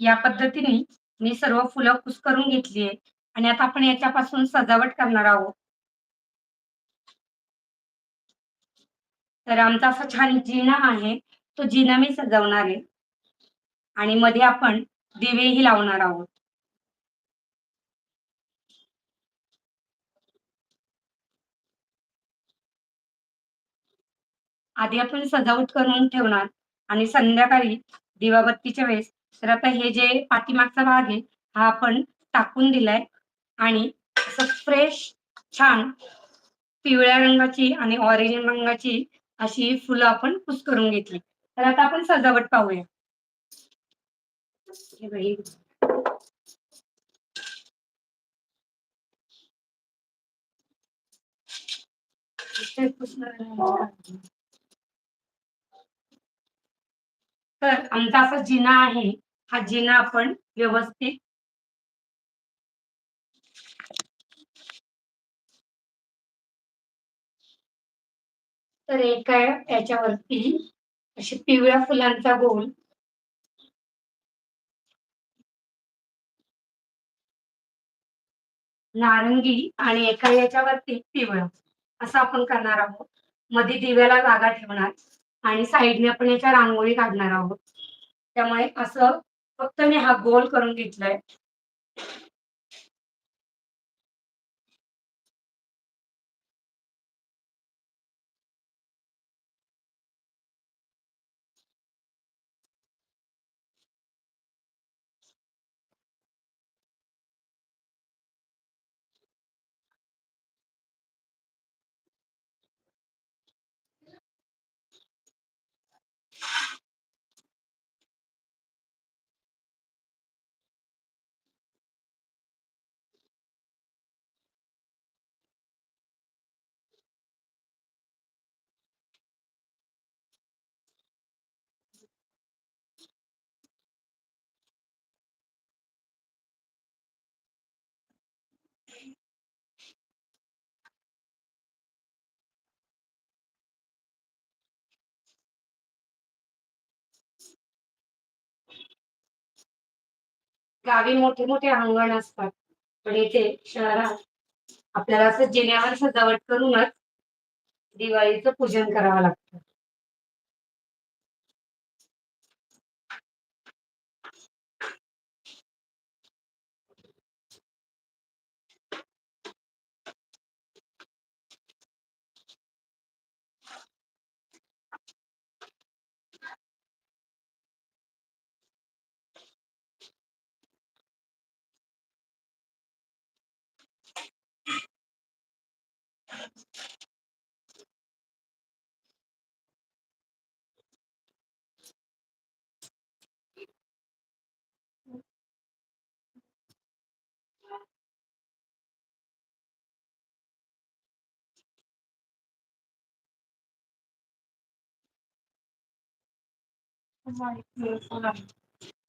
या पद्धतीने मी सर्व फुलं कुस्करून घेतली आहे आणि आता आपण याच्यापासून सजावट करणार आहोत. तर आमचा असा छान जिना आहे. तो जिना मी सजवणार आहे. आणि मध्ये आपण दिवेही लावणार आहोत. आधी आपण सजावट करून ठेवणार आणि संध्याकाळी दिवाबत्तीच्या वेळेस तर आता हे जे पाठीमागचा भाग आहे, हा आपण टाकून दिलाय आणि असं फ्रेश छान पिवळ्या रंगाची आणि ऑरेंज रंगाची अशी फुलं आपण कुस्करून घेतली. तर आता आपण सजावट पाहूया. तर आमचा असा जिना आहे. हा जिना आपण व्यवस्थित तर एका याच्यावरती अशी पिवळ्या फुलांचा गोल नारंगी आणि एका याच्यावरती पिवळं असं आपण करणार आहोत. मध्ये दिव्याला जागा ठेवणार आणि साईडने आपण याच्या रांगोळी काढणार आहोत. त्यामुळे असं फक्त मी हा गोल करून घेतलाय. गावी मोठे-मोठे अंगण असतात. पण इथे शहरात आपल्याला असं जिन्यावर सजावट करूनच दिवाळीचं पूजन करावं लागतं.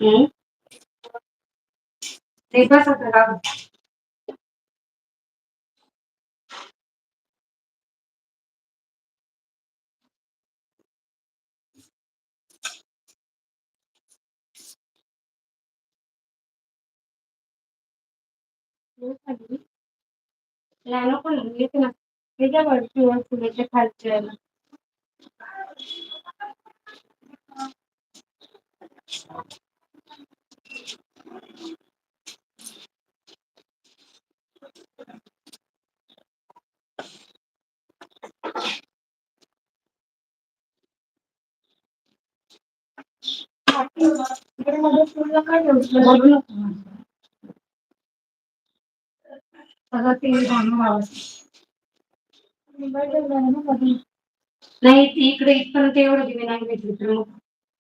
हं. ते कसं करावं? नॅनो पण येते ना. त्याच्यावरती फुलाच्या खालच्या मध्ये फुल काय बघू नको. सगळं ते नाही ती इकडे इथपर्यंत एवढं दिवे नाही भेटली तर मग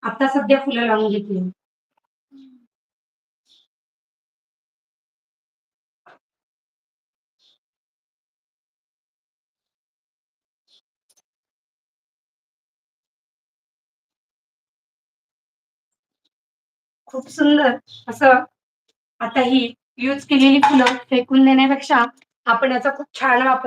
आता सध्या फुलं लावून घेतली. खूप सुंदर असं आता ही यूज केलेली फुलं फेकून देण्यापेक्षा आपण याचा खूप छान वापर